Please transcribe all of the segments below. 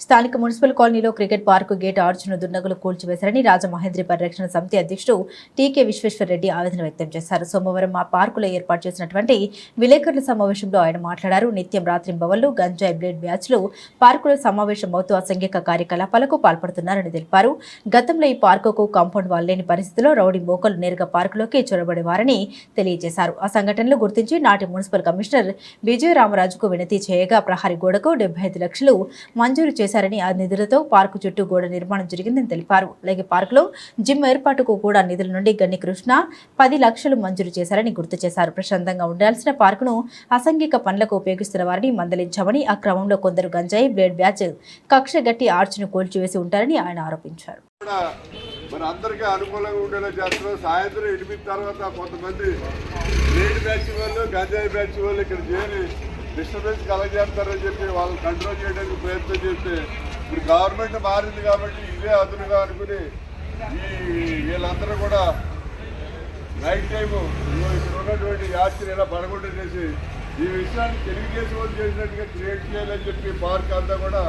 స్థానిక మున్సిపల్ కాలనీలో cricket park gate ఆర్చును దుండగులు కూల్చివేశారని రాజమహేంద్రి పరిరక్షణ సమితి అధ్యక్షుడు టీకే విశ్వేశ్వరరెడ్డి ఆవేదన వ్యక్తం చేశారు. సోమవారం ఆ పార్కులో ఏర్పాటు చేసినటువంటి విలేకరుల సమావేశంలో ఆయన మాట్లాడారు. నిత్యం రాత్రింబవళ్ళు గంజాయి బ్లేడ్ బ్యాచ్లు పార్కులో సమావేశం అవుతూ అసంఘిక కార్యకలాపాలకు పాల్పడుతున్నారని తెలిపారు. గతంలో ఈ పార్కుకు కాంపౌండ్ వాల్ లేని పరిస్థితిలో రౌడీ మోకలు నేరుగా పార్కులోకి చొరబడేవారని తెలియజేశారు. ఆ సంఘటనలు గుర్తించి నాటి మున్సిపల్ కమిషనర్ విజయ రామరాజుకు వినతి చేయగా ప్రహరి గోడకు డెబ్బై ఐదు లక్షలు మంజూరు చేశారని ఆ నిధులతో పార్కు చుట్టూ గోడ నిర్మాణం జరిగిందని తెలిపారు. అలాగే పార్కులో జిమ్ ఏర్పాటుకు కూడా నిధుల నుండి గన్ని కృష్ణ పది లక్షలు మంజూరు చేశారని గుర్తు చేశారు. ప్రశాంతంగా ఉండాల్సిన పార్కును అసంఘిక పనులకు ఉపయోగిస్తున్న వారిని మందలించామని ఆ క్రమంలో కొందరు గంజాయి బ్లేడ్ బ్యాచ్ కక్ష గట్టి ఆర్చ్ను కూల్చివేసి ఉంటారని ఆయన ఆరోపించారు. మరి అందరికీ అనుకూలంగా ఉండేలా చేస్తున్నాం సాయంత్రం ఎనిమిది తర్వాత కొంతమంది లేడీ బ్యాచ్ వాళ్ళు గంజాయి బ్యాచ్ వాళ్ళు ఇక్కడ చేరి డిస్టర్బెన్స్ కలగజేస్తారని చెప్పి వాళ్ళు కంట్రోల్ చేయడానికి ప్రయత్నం చేస్తే ఇప్పుడు గవర్నమెంట్ మారింది కాబట్టి ఇదే అదునుగా అనుకుని ఈ వీళ్ళందరూ కూడా నైట్ టైము ఇక్కడ ఉన్నటువంటి యాత్రి ఇలా పడకుండా చేసి ఈ విషయాన్ని తెలుగుదేశం వాళ్ళు చేసినట్టుగా క్రియేట్ చేయాలని చెప్పి పార్క్ అంతా కూడా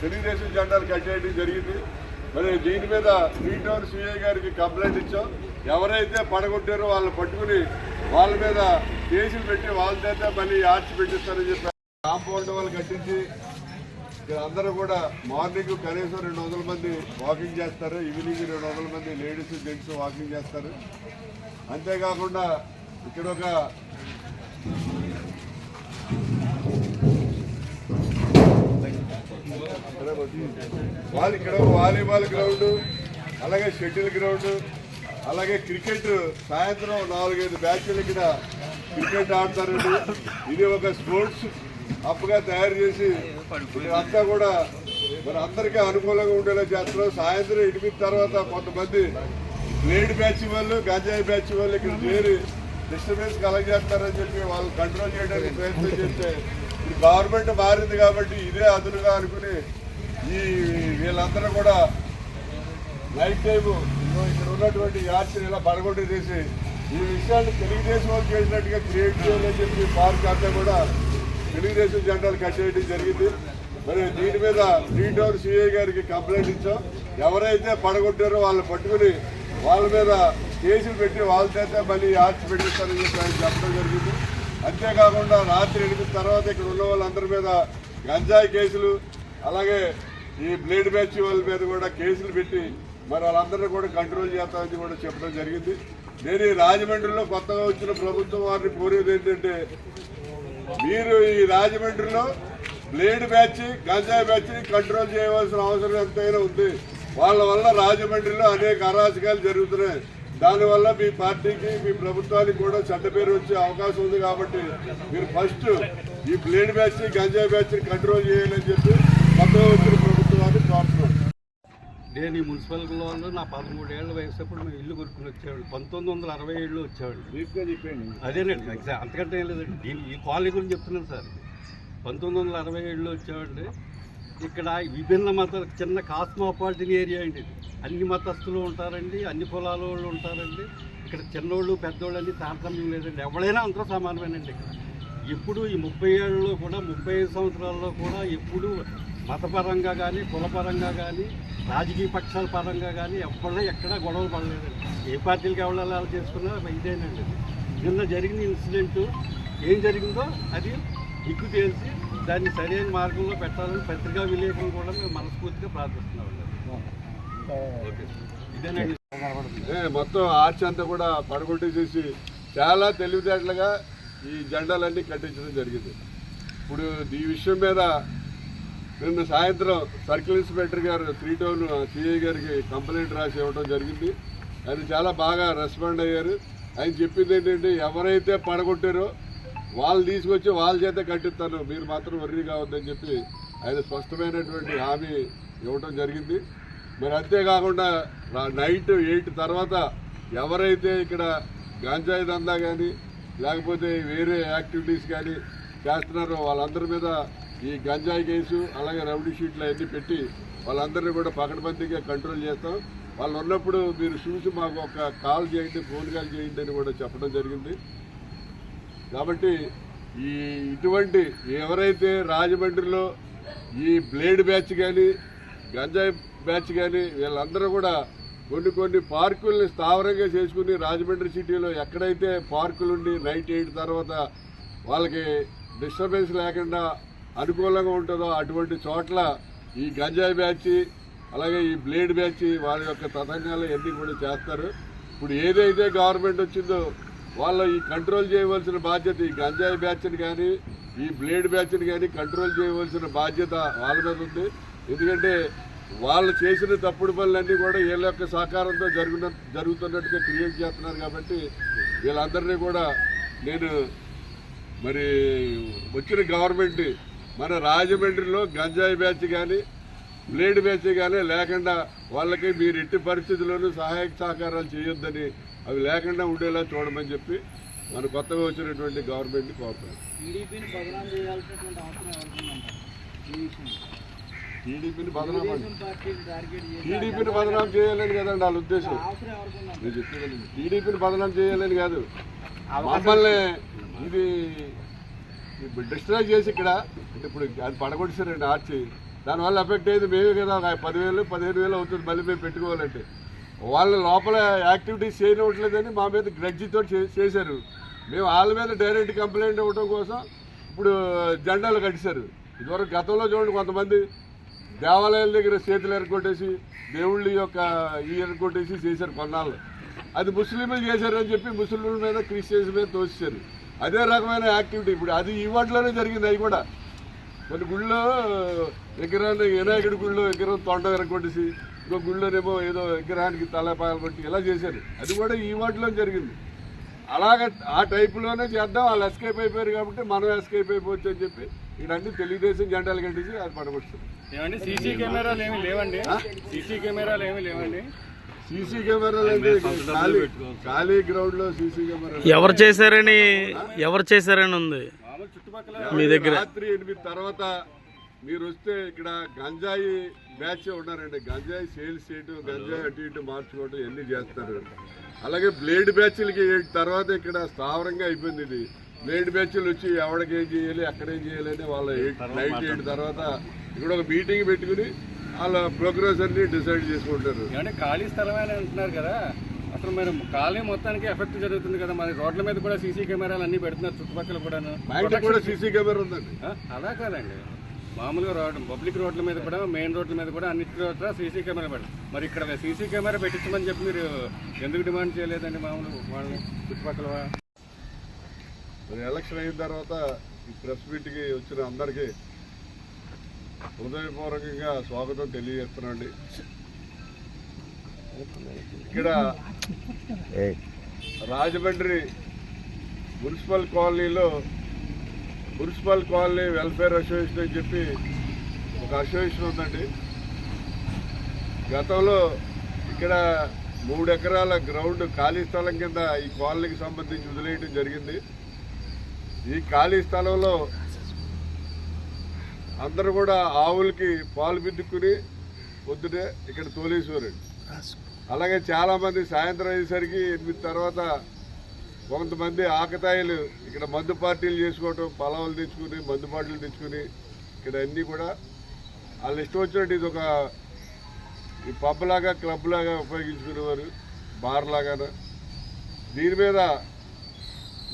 తెలుగుదేశం జెండాలు కట్టేయడం జరిగింది. మరి దీని మీద త్రీ టౌన్ సిఐ గారికి కంప్లైంట్ ఇచ్చాం. ఎవరైతే పడగొట్టారో వాళ్ళని పట్టుకుని వాళ్ళ మీద కేసులు పెట్టి వాళ్ళ చేత మళ్ళీ ఆర్చి పెట్టిస్తారని చెప్పి కాంపౌండ్ వాళ్ళు కట్టించి అందరూ కూడా మార్నింగ్ కనీసం రెండు వందల మంది వాకింగ్ చేస్తారు ఈవినింగ్ రెండు వందల మంది లేడీస్ జెంట్స్ వాకింగ్ చేస్తారు. అంతేకాకుండా ఇక్కడ ఒక వాళ్ళు ఇక్కడ ఒక వాలీబాల్ గ్రౌండ్ అలాగే షటిల్ గ్రౌండ్ అలాగే క్రికెట్ సాయంత్రం నాలుగైదు బ్యాచ్లు ఇక్కడ క్రికెట్ ఆడతారండి. ఇది ఒక స్పోర్ట్స్ అప్పుగా తయారు చేసి అంతా కూడా మరి అందరికీ అనుకూలంగా ఉండేలా చేస్తున్నాం సాయంత్రం ఎనిమిది తర్వాత కొంతమంది గ్రేడ్ బ్యాచ్ వాళ్ళు గంజాయి బ్యాచ్ వాళ్ళు ఇక్కడ చేరి డిస్టర్బెన్స్ కలగజేస్తారని చెప్పి వాళ్ళు కంట్రోల్ చేయడానికి ప్రయత్నం చేస్తే ఇప్పుడు గవర్నమెంట్ మారింది కాబట్టి ఇదే అదునుగా అనుకుని ఈ వీళ్ళందరూ కూడా నైట్ టైము ఇక్కడ ఉన్నటువంటి యాడ్స్ ఇలా పడగొట్టి చేసి ఈ విషయాన్ని తెలుగుదేశం వాళ్ళు చేసినట్టుగా క్రియేట్ చేయాలని చెప్పి పార్క్ అంతా కూడా తెలుగుదేశం జెండాలు కట్టేయడం జరిగింది. మరి దీని మీద త్రీ టౌన్ సిఐ గారికి కంప్లైంట్ ఇచ్చాం. ఎవరైతే పడగొట్టారో వాళ్ళని పట్టుకుని వాళ్ళ మీద కేసులు పెట్టి వాళ్ళ చేత మళ్ళీ ఆర్చి పెట్టిస్తారని చెప్పి ఆయన చెప్పడం జరిగింది. అంతేకాకుండా రాత్రి ఎనిమిది తర్వాత ఇక్కడ ఉన్న వాళ్ళందరి మీద గంజాయి కేసులు అలాగే ఈ బ్లేడ్ బ్యాచ్ వాళ్ళ మీద కూడా కేసులు పెట్టి మరి వాళ్ళందరినీ కూడా కంట్రోల్ చేస్తామని కూడా చెప్పడం జరిగింది. నేను ఈ రాజమండ్రిలో కొత్తగా వచ్చిన ప్రభుత్వం వారిని కోరేది ఏంటంటే మీరు ఈ రాజమండ్రిలో బ్లేడ్ బ్యాచ్ గంజాయి బ్యాచ్ని కంట్రోల్ చేయవలసిన అవసరం ఎంతైనా ఉంది. వాళ్ళ వల్ల రాజమండ్రిలో అనేక అరాచకాలు జరుగుతున్నాయి. దానివల్ల మీ పార్టీకి మీ ప్రభుత్వానికి కూడా చెడ్డ పేరు వచ్చే అవకాశం ఉంది కాబట్టి మీరు ఫస్ట్ ఈ బ్లేడ్ బ్యాచ్ని గంజాయి బ్యాచ్ని కంట్రోల్ చేయాలని చెప్పి కొత్తగా వచ్చిన నేను ఈ మున్సిపాలిటీలో నా పదమూడేళ్ళ వయసు అప్పుడు మేము ఇల్లు కొనుక్కుని వచ్చేవాళ్ళు. పంతొమ్మిది వందల అరవై ఏళ్ళు వచ్చేవాళ్ళు. బ్రీఫ్గా చెప్పండి అదేనండి ఎగ్జాక్ట్ అంతకంటే ఏం లేదండి. దీని ఈ కాలనీ గురించి చెప్తున్నాను సార్. పంతొమ్మిది వందల అరవై ఏడులో వచ్చేవాళ్ళు. ఇక్కడ విభిన్న మత చిన్న కాస్మోపాలిటన్ ఏరియా అండి ఇది. అన్ని మతస్థులు ఉంటారండి అన్ని కులాల వాళ్ళు ఉంటారండి. ఇక్కడ చిన్నోళ్ళు పెద్దోళ్ళు అన్ని తారతమ్యం లేదండి. ఎవరైనా అందరూ సమానమేనండి ఇక్కడ. ఎప్పుడు ఈ ముప్పై ఏళ్ళలో కూడా ముప్పై ఐదు సంవత్సరాల్లో కూడా ఎప్పుడు మతపరంగా కానీ కులపరంగా కానీ రాజకీయ పక్షాల పరంగా కానీ ఎప్పుడూ ఎక్కడా గొడవలు పడలేదండి. ఏ పార్టీలకు ఎవరు అలా చేసుకున్నా ఇదేనండి. నిన్న జరిగిన ఇన్సిడెంట్ ఏం జరిగిందో అది దిక్కు తెలిసి దాన్ని సరైన మార్గంలో పెట్టాలని పత్రికా విలేకరులు కూడా మేము మనస్ఫూర్తిగా ప్రార్థిస్తున్నాం ఓకే. ఇదేనండి. మొత్తం ఆర్చి అంతా కూడా పడగొట్టేసేసి చాలా తెలివితేటలుగా ఈ జెండాలన్నీ కట్టించడం జరిగింది. ఇప్పుడు ఈ విషయం మీద నిన్న సాయంత్రం సర్కిల్ ఇన్స్పెక్టర్ గారు త్రీ టౌన్ సిఐ గారికి కంప్లైంట్ రాసి ఇవ్వడం జరిగింది. ఆయన చాలా బాగా రెస్పాండ్ అయ్యారు. ఆయన చెప్పింది ఏంటంటే ఎవరైతే పడగొట్టారో వాళ్ళు తీసుకొచ్చి వాళ్ళ చేత కట్టిస్తాను. మీరు మాత్రం వర్రీ కావద్దని చెప్పి ఆయన స్పష్టమైనటువంటి హామీ ఇవ్వటం జరిగింది. మరి అంతేకాకుండా నైట్ ఎయిట్ తర్వాత ఎవరైతే ఇక్కడ గాంజాయి దందా కానీ లేకపోతే వేరే యాక్టివిటీస్ కానీ చేస్తున్నారో వాళ్ళందరి మీద ఈ గంజాయి కేసు అలాగే రౌడీ షీట్లు అవన్నీ పెట్టి వాళ్ళందరినీ కూడా పకడ్బందీగా కంట్రోల్ చేస్తాం. వాళ్ళు ఉన్నప్పుడు మీరు చూసి మాకు ఒక కాల్ చేయండి ఫోన్ కాల్ చేయండి అని కూడా చెప్పడం జరిగింది. కాబట్టి ఈ ఇటువంటి ఎవరైతే రాజమండ్రిలో ఈ బ్లేడ్ బ్యాచ్ కానీ గంజాయి బ్యాచ్ కానీ వీళ్ళందరూ కూడా కొన్ని కొన్ని పార్కుల్ని స్థావరంగా చేసుకుని రాజమండ్రి సిటీలో ఎక్కడైతే పార్కులుండి నైట్ ఎయిట్ తర్వాత వాళ్ళకి డిస్టర్బెన్స్ లేకుండా అనుకూలంగా ఉంటుందో అటువంటి చోట్ల ఈ గంజాయి బ్యాచ్ అలాగే ఈ బ్లేడ్ బ్యాచ్ వాళ్ళ యొక్క తతంగాలు అన్నీ కూడా చేస్తారు. ఇప్పుడు ఏదైతే గవర్నమెంట్ వచ్చిందో వాళ్ళు ఈ కంట్రోల్ చేయవలసిన బాధ్యత ఈ గంజాయి బ్యాచ్ని కానీ ఈ బ్లేడ్ బ్యాచ్ని కానీ కంట్రోల్ చేయవలసిన బాధ్యత వాళ్ళ మీద ఉంది. ఎందుకంటే వాళ్ళు చేసిన తప్పుడు పనులన్నీ కూడా వీళ్ళ యొక్క సహకారంతో జరుగున జరుగుతున్నట్టుగా క్రియేట్ చేస్తున్నారు కాబట్టి వీళ్ళందరినీ కూడా నేను మరి వచ్చిన గవర్నమెంట్ మన రాజమండ్రిలో గంజాయి బ్యాచ్ కానీ బ్లేడ్ బ్యాచ్ కానీ లేకుండా వాళ్ళకి మీరు ఎట్టి పరిస్థితుల్లోనూ సహాయక సహకారాలు చేయొద్దని అవి లేకుండా ఉండేలా చూడమని చెప్పి మన కొత్తగా వచ్చినటువంటి గవర్నమెంట్ని కోరుతున్నాను టీడీపీని బదనాం టీడీపీని బదనాం చేయాలని కదండి వాళ్ళ ఉద్దేశం? నేను టీడీపీని బదనాం చేయాలని కాదు. మమ్మల్ని ఇది డిస్ట్రాయ్ చేసి ఇక్కడ ఇప్పుడు అది పడగొట్టేసారండి ఆర్చి. దానివల్ల ఎఫెక్ట్ అయ్యేది మేమే కదా ఒక పదివేలు పదిహేను వేలు అవుతుంది మళ్ళీ మేము పెట్టుకోవాలంటే. వాళ్ళ లోపల యాక్టివిటీస్ చేయనివ్వట్లేదని మా మీద గ్రడ్జితో చేశారు. మేము వాళ్ళ మీద డైరెక్ట్ కంప్లైంట్ ఇవ్వడం కోసం ఇప్పుడు జెండాలు కట్టేశారు. ఇదివరకు గతంలో చూడండి కొంతమంది దేవాలయాల దగ్గర చేతులు ఎరగొట్టేసి దేవుళ్ళ యొక్క ఈ ఎరగొట్టేసి చేశారు కొన్నాళ్ళు. అది ముస్లింలు చేశారని చెప్పి ముస్లింల మీద క్రిస్టియన్స్ మీద తోసేశారు. అదే రకమైన యాక్టివిటీ. ఇప్పుడు అది ఈ వాటిలోనే జరిగింది అవి కూడా. కొన్ని గుళ్ళో విగ్రహాన్ని వినాయకుడి గుళ్ళో విగ్రహం తొండ ఎరగొట్టేసి ఇంకో గుళ్ళోనేమో ఏదో విగ్రహానికి తలపాయలు కొట్టి ఇలా చేశారు. అది కూడా ఈ వాటిలో జరిగింది. అలాగ ఆ టైపులోనే చేద్దాం వాళ్ళు ఎస్కేప్ అయిపోయారు కాబట్టి మనం ఎస్కేప్ అయిపోవచ్చు అని చెప్పి ఇక్కడన్నీ తెలుగుదేశం జెండాలు కట్టేసి అది పడగొడుతుంది ఏమండి? సీసీ కెమెరాలు ఏమి లేవండి? సీసీ కెమెరాలు ఏమి లేవండి? సీసీ కెమెరాలు అంటే ఖాళీ ఖాళీ గ్రౌండ్లో సీసీ కెమెరా ఎవరు చేశారని ఎవరు చేశారని ఉంది? మీ దగ్గర రాత్రి ఎనిమిది తర్వాత మీరు వస్తే ఇక్కడ గంజాయి బ్యాచ్ ఉన్నారండి. గంజాయి సేల్స్ చేయటం గంజాయి అటు ఇటు మార్చుకోవటం ఇవన్నీ చేస్తారు? అలాగే బ్లేడ్ బ్యాచ్లకి తర్వాత ఇక్కడ స్థావరంగా అయిపోయింది ఇది. బ్లేడ్ బ్యాచ్లు వచ్చి ఎవరికి ఏం చేయాలి ఎక్కడ ఏం చేయాలి అని వాళ్ళ నైట్ ఎయిట్ తర్వాత ఇక్కడ ఒక మీటింగ్ పెట్టుకుని వాళ్ళ ప్రోగ్రెస్ అన్ని డిసైడ్ చేసుకుంటారు. ఏమంటే ఖాళీ స్థలమే అని అంటున్నారు కదా. అసలు మీరు ఖాళీ మొత్తానికి ఎఫెక్ట్ జరుగుతుంది కదా. మరి రోడ్ల మీద కూడా సీసీ కెమెరాలు అన్ని పెడుతున్నారు చుట్టుపక్కల ఇంటికి కూడా సీసీ కెమెరా ఉందండి. అలా కాదండి. మామూలుగా రోడ్ పబ్లిక్ రోడ్ల మీద కూడా మెయిన్ రోడ్ల మీద కూడా అన్నిటి చోట్ల సీసీ కెమెరా పెడతారు మరి ఇక్కడ సీసీ కెమెరా పెట్టించమని చెప్పి మీరు ఎందుకు డిమాండ్ చేయలేదండి మామూలు వాళ్ళని చుట్టుపక్కల మరి ఎలక్షన్ అయిన తర్వాత ఈ ప్రెస్ మీట్కి వచ్చిన అందరికీ హృదయపూర్వకంగా స్వాగతం తెలియజేస్తున్నాండి ఇక్కడ రాజమండ్రి మున్సిపల్ కాలనీలో మున్సిపల్ కాలనీ వెల్ఫేర్ అసోసియేషన్ అని చెప్పి ఒక అసోసియేషన్ ఉందండి. గతంలో ఇక్కడ మూడు ఎకరాల గ్రౌండ్ ఖాళీ స్థలం కింద ఈ కాలనీకి సంబంధించి వదిలేయడం జరిగింది. ఈ ఖాళీ స్థలంలో అందరూ కూడా ఆవులకి పాలు పిండుకుని పొద్దునే ఇక్కడ తోలేసేవారు. అలాగే చాలామంది సాయంత్రం అయ్యేసరికి ఎనిమిది తర్వాత కొంతమంది ఆకతాయిలు ఇక్కడ మందు పార్టీలు చేసుకోవటం పొలాలు తెచ్చుకుని మందు పార్టీలు తెచ్చుకుని ఇక్కడ అన్నీ కూడా వాళ్ళు ఇష్టం వచ్చినట్టు ఇది ఒక ఈ పబ్ లాగా క్లబ్ లాగా ఉపయోగించుకునేవారు బార్ దీని మీద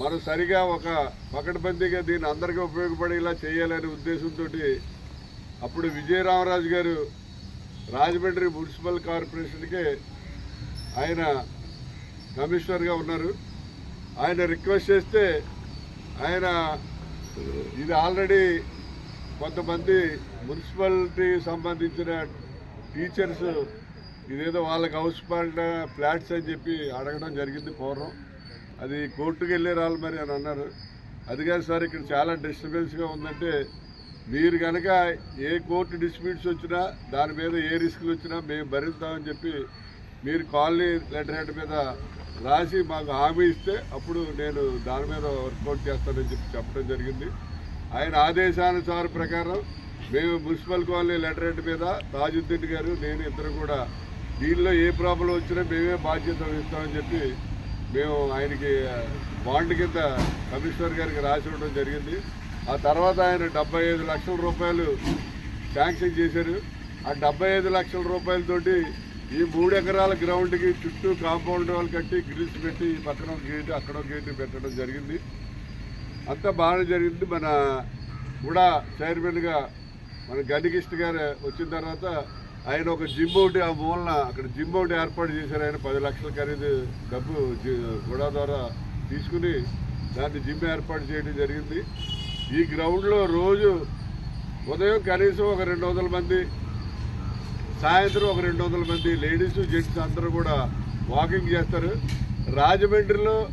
మనం సరిగా ఒక పకడ్బందీగా దీన్ని అందరికీ ఉపయోగపడేలా చేయాలనే ఉద్దేశంతో అప్పుడు విజయరామరాజు గారు రాజమండ్రి మున్సిపల్ కార్పొరేషన్కి ఆయన కమిషనర్గా ఉన్నారు. ఆయన రిక్వెస్ట్ చేస్తే ఆయన ఇది ఆల్రెడీ కొంతమంది మున్సిపాలిటీ సంబంధించిన టీచర్స్ ఇదేదో వాళ్ళకి హౌస్ ఫ్లాట్స్ అని చెప్పి అడగడం జరిగింది పూర్వం. అది కోర్టుకు వెళ్ళే రాళ్ళు మరి అని అన్నారు. అది కాదు సార్ ఇక్కడ చాలా డిస్టర్బెన్స్గా ఉందంటే మీరు కనుక ఏ కోర్టు డిస్ప్యూట్స్ వచ్చినా దాని మీద ఏ రిస్కులు వచ్చినా మేము భరిస్తామని చెప్పి మీరు కాలనీ లెటర్ హెడ్ మీద రాసి మాకు హామీ ఇస్తే అప్పుడు నేను దాని మీద వర్కౌట్ చేస్తానని చెప్పి చెప్పడం జరిగింది. ఆయన ఆదేశానుసార ప్రకారం మేము మున్సిపల్ కాలనీ లెటర్ హెడ్ మీద తాజుద్దీన్ గారు నేను ఇద్దరు కూడా దీనిలో ఏ ప్రాబ్లం వచ్చినా మేమే బాధ్యత వహిస్తామని చెప్పి మేము ఆయనకి బాండ్ కింద కమిషనర్ గారికి రాసి ఇవ్వడం జరిగింది. ఆ తర్వాత ఆయన డెబ్బై ఐదు లక్షల రూపాయలు శాంక్షన్ చేశారు. ఆ డెబ్బై ఐదు లక్షల రూపాయలతోటి ఈ మూడు ఎకరాల గ్రౌండ్కి చుట్టూ కాంపౌండ్ వాళ్ళు కట్టి గ్రిల్స్ పెట్టి ఈ పక్కన ఒక గేటు అక్కడ ఒక గేటు పెట్టడం జరిగింది. అంతా బాగానే జరిగింది. మన కూడా చైర్మన్గా మన గణికిష్ట గారు వచ్చిన తర్వాత ఆయన ఒక జిమ్ ఒకటి ఆ మూలన అక్కడ జిమ్ ఒకటి ఏర్పాటు చేశారు. ఆయన పది లక్షల ఖరీదు డబ్బు జి- కూడా ద్వారా తీసుకుని దాన్ని జిమ్ ఏర్పాటు చేయడం జరిగింది. ఈ గ్రౌండ్లో రోజు ఉదయం కనీసం ఒక రెండు వందల మంది సాయంత్రం ఒక రెండు వందల మంది లేడీస్ జెంట్స్ అందరూ కూడా వాకింగ్ చేస్తారు. రాజమండ్రిలో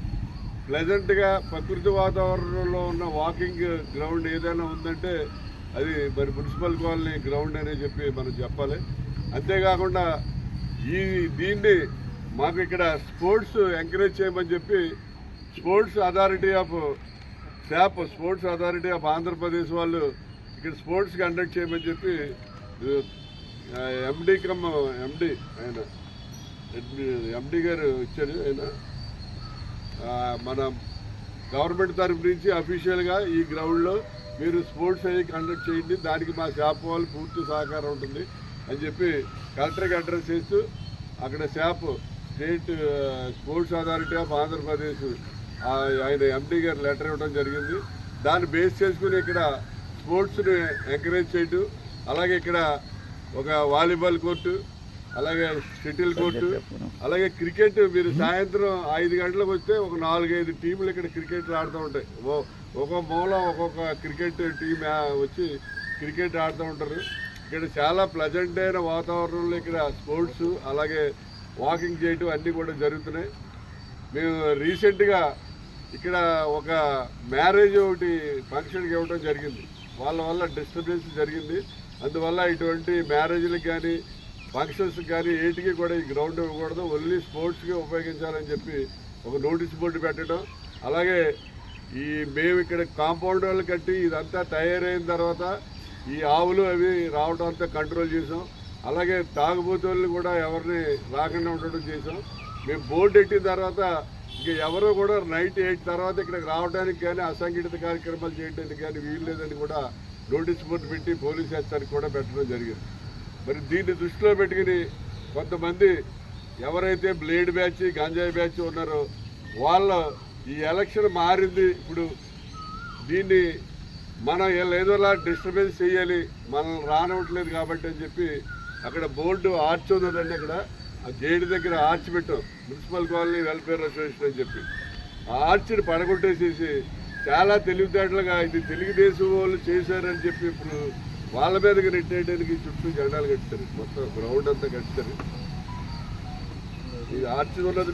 ప్లెజెంట్గా ప్రకృతి వాతావరణంలో ఉన్న వాకింగ్ గ్రౌండ్ ఏదైనా ఉందంటే అది మరి మున్సిపల్ కాలనీ గ్రౌండ్ అనే చెప్పి మనం చెప్పాలి. అంతేకాకుండా ఈ దీన్ని మాకు ఇక్కడ స్పోర్ట్స్ ఎంకరేజ్ చేయమని చెప్పి sports authority of SAAP sports authority of Andhra Pradesh వాళ్ళు ఇక్కడ స్పోర్ట్స్ కండక్ట్ చేయమని చెప్పి ఎండి కమ్ ఎండి ఆయన ఎండి గారు ఇచ్చారు ఆయన. మన గవర్నమెంట్ తరఫు నుంచి అఫీషియల్గా ఈ గ్రౌండ్లో మీరు స్పోర్ట్స్ అయ్యి కండక్ట్ చేయండి. దానికి మా షాప్ వాళ్ళు పూర్తి సహకారం ఉంటుంది. అని చెప్పి కలెక్టర్కి అడ్రస్ చేస్తూ అక్కడ SAAP state sports authority of Andhra Pradesh ఆయన ఎండి గారు లెటర్ ఇవ్వడం జరిగింది. దాన్ని బేస్ చేసుకుని ఇక్కడ స్పోర్ట్స్ని ఎంకరేజ్ చేయటం అలాగే ఇక్కడ ఒక వాలీబాల్ కోర్టు అలాగే షటిల్ కోర్టు అలాగే క్రికెట్ మీరు సాయంత్రం ఐదు గంటలకు వస్తే ఒక నాలుగైదు టీంలు ఇక్కడ క్రికెట్ ఆడుతూ ఉంటాయి. ఒక్కొక్క మూల ఒక్కొక్క క్రికెట్ టీం వచ్చి క్రికెట్ ఆడుతూ ఉంటారు. ఇక్కడ చాలా ప్లజెంట్ అయిన వాతావరణంలో ఇక్కడ స్పోర్ట్స్ అలాగే వాకింగ్ చేయటం అన్నీ కూడా జరుగుతున్నాయి. మేము రీసెంట్గా ఇక్కడ ఒక మ్యారేజ్ ఒకటి ఫంక్షన్కి ఇవ్వడం జరిగింది. వాళ్ళ వల్ల డిస్టర్బెన్స్ జరిగింది. అందువల్ల ఇటువంటి మ్యారేజ్లకు కానీ ఫంక్షన్స్ కానీ ఏటికి కూడా ఈ గ్రౌండ్ ఇవ్వకూడదు. ఓన్లీ స్పోర్ట్స్కి ఉపయోగించాలని చెప్పి ఒక నోటీస్ బోర్డు పెట్టడం. అలాగే ఈ మేము ఇక్కడ కాంపౌండ్ వాళ్ళు కట్టి ఇదంతా తయారైన తర్వాత ఈ ఆవులు అవి రావడం అంతా కంట్రోల్ చేసాం. అలాగే తాగుబోతులు కూడా ఎవరిని రాకుండా ఉండడం చేసాం. మేము బోర్డు ఎట్టిన తర్వాత ఇక ఎవరు కూడా నైట్ ఎయిట్ తర్వాత ఇక్కడికి రావడానికి కానీ అసంఘటిత కార్యక్రమాలు చేయడానికి కానీ వీలు లేదని కూడా నోటీస్ బోర్డు పెట్టి పోలీస్ హెచ్చరిక కూడా పెట్టడం జరిగింది. మరి దీన్ని దృష్టిలో పెట్టుకుని కొంతమంది ఎవరైతే బ్లేడ్ బ్యాచ్ గంజాయి బ్యాచ్ ఉన్నారో వాళ్ళ ఈ ఎలక్షన్ మారింది. ఇప్పుడు దీన్ని మనం ఏదోలా డిస్టర్బెన్స్ చేయాలి మనం రానివ్వట్లేదు కాబట్టి అని చెప్పి అక్కడ బోర్డు ఆర్చ్ ఉన్నదండి అక్కడ. ఆ గేట్ దగ్గర ఆర్చ్ పెట్టాం. మున్సిపల్ కాలనీ వెల్ఫేర్ అసోసియేషన్ అని చెప్పి. ఆ ఆర్చ్ని పడగొట్టేసేసి చాలా తెలివితేటలుగా ఇది తెలుగుదేశం వాళ్ళు చేశారని చెప్పి ఇప్పుడు వాళ్ళ మీదకి నెట్టేయడానికి చుట్టూ జెండాలు కట్టారు. మొత్తం గ్రౌండ్ అంతా కట్టారు. ఇది ఆర్చ్ ఉన్నది